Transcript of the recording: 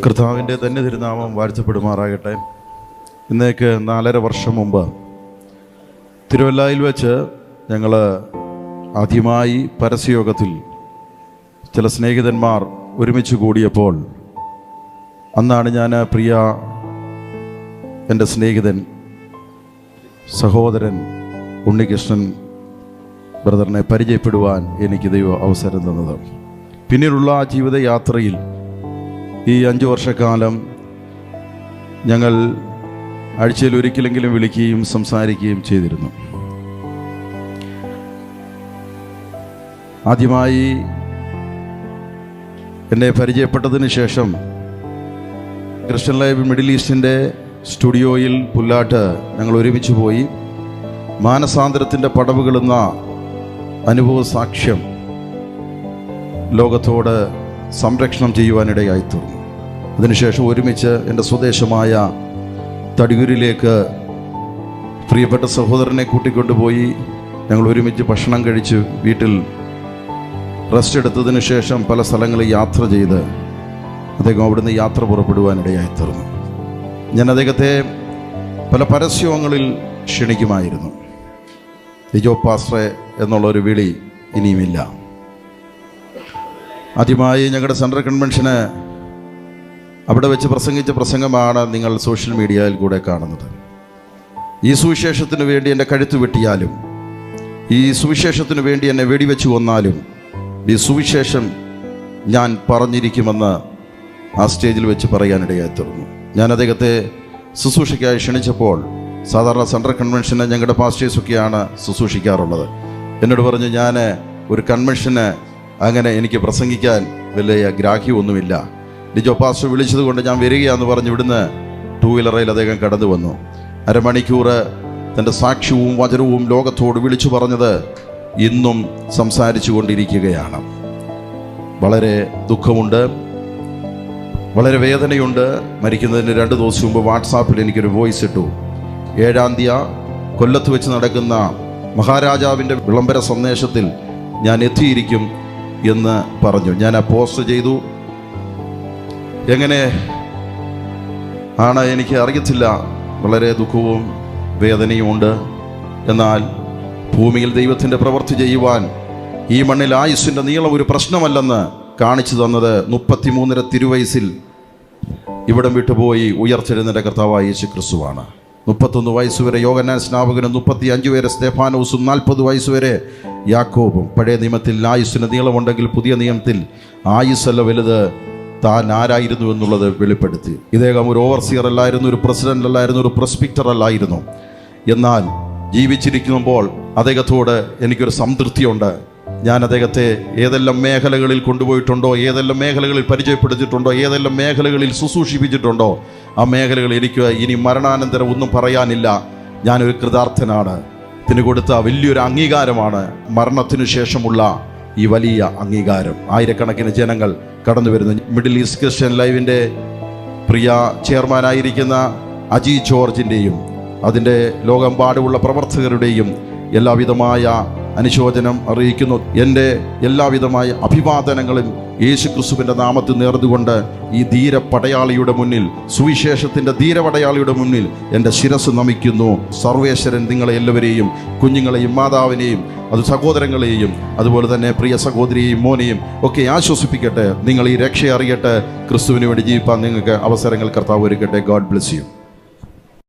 കർത്താവിന്റെ തന്നെ തിരുനാമം വാഴ്ചപ്പെടുമാറാകട്ടെ ഇന്നേക്ക് നാലര വർഷം മുമ്പ് തിരുവല്ലായിൽ വെച്ച് ഞങ്ങൾ ആദ്യമായി പരസ്യയോഗത്തിൽ ചില സ്നേഹിതന്മാർ ഒരുമിച്ച് കൂടിയപ്പോൾ അന്നാണ് ഞാൻ പ്രിയ എന്റെ സ്നേഹിതൻ സഹോദരൻ ഉണ്ണികൃഷ്ണൻ ബ്രദറിനെ പരിചയപ്പെടുവാൻ എനിക്ക് ദൈവം അവസരം തന്നത്. പിന്നീടുള്ള ആ ജീവിതയാത്രയിൽ ഈ അഞ്ച് വർഷക്കാലം ഞങ്ങൾ ആഴ്ചയിൽ ഒരിക്കലെങ്കിലും വിളിക്കുകയും സംസാരിക്കുകയും ചെയ്തിരുന്നു. ആദ്യമായി എന്നെ പരിചയപ്പെട്ടതിന് ശേഷം ക്രിസ്ത്യൻ ലൈവ് മിഡിൽ ഈസ്റ്റിന്റെ സ്റ്റുഡിയോയിൽ പുല്ലാട്ട് ഞങ്ങൾ ഒരുമിച്ച് പോയി. മാനസാന്തരത്തിന്റെ പടവുകളെന്ന അനുഭവ സാക്ഷ്യം ലോകത്തോട് സംരക്ഷണം ചെയ്യുവാനിടയായി തീർന്നു. അതിനുശേഷം ഒരുമിച്ച് എന്റെ സ്വദേശമായ തടിയൂരിലേക്ക് പ്രിയപ്പെട്ട സഹോദരനെ കൂട്ടിക്കൊണ്ടുപോയി ഞങ്ങൾ ഒരുമിച്ച് ഭക്ഷണം കഴിച്ച് വീട്ടിൽ റെസ്റ്റ് എടുത്തതിന് ശേഷം പല സ്ഥലങ്ങളിൽ യാത്ര ചെയ്ത് അദ്ദേഹം അവിടുന്ന് യാത്ര പുറപ്പെടുവാനിടയായി തീർന്നു. ഞാൻ അദ്ദേഹത്തെ പല പരസ്യങ്ങളിൽ ക്ഷണിക്കുമായിരുന്നു. ലിജോ പാസ്ട്രെ എന്നുള്ളൊരു വിളി ഇനിയുമില്ല. ആദ്യമായി ഞങ്ങളുടെ സെൻട്രൽ കൺവെൻഷന് അവിടെ വെച്ച് പ്രസംഗിച്ച പ്രസംഗമാണ് നിങ്ങൾ സോഷ്യൽ മീഡിയയിൽ കൂടെ കാണുന്നത്. ഈ സുവിശേഷത്തിന് വേണ്ടി എന്റെ കഴുത്ത് വെട്ടിയാലും ഈ സുവിശേഷത്തിന് വേണ്ടി എന്നെ വെടിവെച്ച് കൊന്നാലും ഈ സുവിശേഷം ഞാൻ പറഞ്ഞിരിക്കുമെന്ന് ആ സ്റ്റേജിൽ വെച്ച് പറയാനിടയായി തീർന്നു. ഞാൻ അദ്ദേഹത്തെ ശുശ്രൂഷയ്ക്കായി ക്ഷണിച്ചപ്പോൾ സാധാരണ സെൻട്രൽ കൺവെൻഷന് ഞങ്ങളുടെ പാസ്റ്റേഴ്സൊക്കെയാണ് ശുശ്രൂഷിക്കാറുള്ളത്. എന്നോട് പറഞ്ഞു ഞാൻ ഒരു കൺവെൻഷന് അങ്ങനെ എനിക്ക് പ്രസംഗിക്കാൻ വലിയ ഗ്രാഹ്യമൊന്നുമില്ല. ലിജോ പാസ്റ്റർ വിളിച്ചത് കൊണ്ട് ഞാൻ വരികയാന്ന് പറഞ്ഞ് ഇവിടുന്ന് ടൂ വീലറിൽ അദ്ദേഹം കടന്നു വന്നു. അരമണിക്കൂർ തന്റെ സാക്ഷ്യവും വചനവും ലോകത്തോട് വിളിച്ചു പറഞ്ഞത് ഇന്നും സംസാരിച്ചു കൊണ്ടിരിക്കുകയാണ് വളരെ ദുഃഖമുണ്ട് വളരെ വേദനയുണ്ട്. മരിക്കുന്നതിന് രണ്ട് ദിവസം മുമ്പ് വാട്സാപ്പിൽ എനിക്കൊരു വോയിസ് ഇട്ടു. ഏഴാം തീയതി കൊല്ലത്ത് വെച്ച് നടക്കുന്ന മഹാരാജാവിന്റെ വിളംബര സന്ദേശത്തിൽ ഞാൻ എത്തിയിരിക്കും എന്ന് പറഞ്ഞു. ഞാൻ ആ പോസ്റ്റ് ചെയ്തു. എങ്ങനെ ആണ് എനിക്ക് അറിയത്തില്ല. വളരെ ദുഃഖവും വേദനയുമുണ്ട് എന്നാൽ ഭൂമിയിൽ ദൈവത്തിന്റെ പ്രവൃത്തി ചെയ്യുവാൻ ഈ മണ്ണിൽ ആയുസ്സിന്റെ നീളം ഒരു പ്രശ്നമല്ലെന്ന് കാണിച്ചു തന്നത് മുപ്പത്തിമൂന്നര തിരുവയസ്സിൽ ഇവിടം വിട്ടുപോയി ഉയർച്ചെഴുന്നേറ്റ കർത്താവായ യേശു ക്രിസ്തുവാണ് മുപ്പത്തൊന്ന് വയസ്സുവരെ യോഗനാൻ സ്നാപകനും മുപ്പത്തി അഞ്ച് വരെ സ്തേഫാനോസും നാൽപ്പത് വയസ്സുവരെ യാക്കോബും പഴയ നിയമത്തിൽ ആയുസ്സിന് നീളമുണ്ടെങ്കിൽ പുതിയ നിയമത്തിൽ ആയുസ്സല്ല വലുത് താൻ ആരായിരുന്നു എന്നുള്ളത് വെളിപ്പെടുത്തി. ഇദ്ദേഹം ഒരു ഓവർസിയർ അല്ലായിരുന്നു ഒരു പ്രസിഡന്റ് അല്ലായിരുന്നു ഒരു പ്രസ്പിക്ടർ അല്ലായിരുന്നു. എന്നാൽ ജീവിച്ചിരിക്കുമ്പോൾ അദ്ദേഹത്തോട് എനിക്കൊരു സംതൃപ്തിയുണ്ട്. ഞാൻ അദ്ദേഹത്തെ ഏതെല്ലാം മേഖലകളിൽ കൊണ്ടുപോയിട്ടുണ്ടോ ഏതെല്ലാം മേഖലകളിൽ പരിചയപ്പെടുത്തിയിട്ടുണ്ടോ ഏതെല്ലാം മേഖലകളിൽ ശുശ്രൂഷിപ്പിച്ചിട്ടുണ്ടോ ആ മേഖലകൾ എനിക്ക് ഇനി മരണാനന്തരം ഒന്നും പറയാനില്ല. ഞാനൊരു കൃതാർത്ഥനാണ്. ഇതിന് കൊടുത്ത വലിയൊരു അംഗീകാരമാണ് മരണത്തിനു ശേഷമുള്ള ഈ വലിയ അംഗീകാരം. ആയിരക്കണക്കിന് ജനങ്ങൾ കടന്നു വരുന്നു. മിഡിൽ ഈസ്റ്റ് ക്രിസ്ത്യൻ ലൈവിന്റെ പ്രിയ ചെയർമാനായിരിക്കുന്ന അജി ജോർജിന്റെയും അതിന്റെ ലോകമെമ്പാടുമുള്ള പ്രവർത്തകരുടെയും എല്ലാവിധമായ അനുശോചനം അറിയിക്കുന്നു. എന്റെ എല്ലാവിധമായ അഭിവാദനങ്ങളും യേശു ക്രിസ്തുവിന്റെ നാമത്തിൽ നേർന്നുകൊണ്ട് ഈ ധീര പടയാളിയുടെ മുന്നിൽ സുവിശേഷത്തിന്റെ ധീരപടയാളിയുടെ മുന്നിൽ എന്റെ ശിരസ് നമിക്കുന്നു. സർവേശ്വരൻ നിങ്ങളെ എല്ലാവരെയും കുഞ്ഞുങ്ങളെയും മാതാവിനെയും അത് സഹോദരങ്ങളെയും അതുപോലെ തന്നെ പ്രിയ സഹോദരിയെയും മോനെയും ഒക്കെ ആശ്വസിപ്പിക്കട്ടെ. നിങ്ങൾ ഈ രക്ഷയെ അറിയട്ടെ. ക്രിസ്തുവിന് വേണ്ടി ജീവിപ്പാൻ നിങ്ങൾക്ക് അവസരങ്ങൾ കർത്താവ് ഒരുക്കട്ടെ. God bless you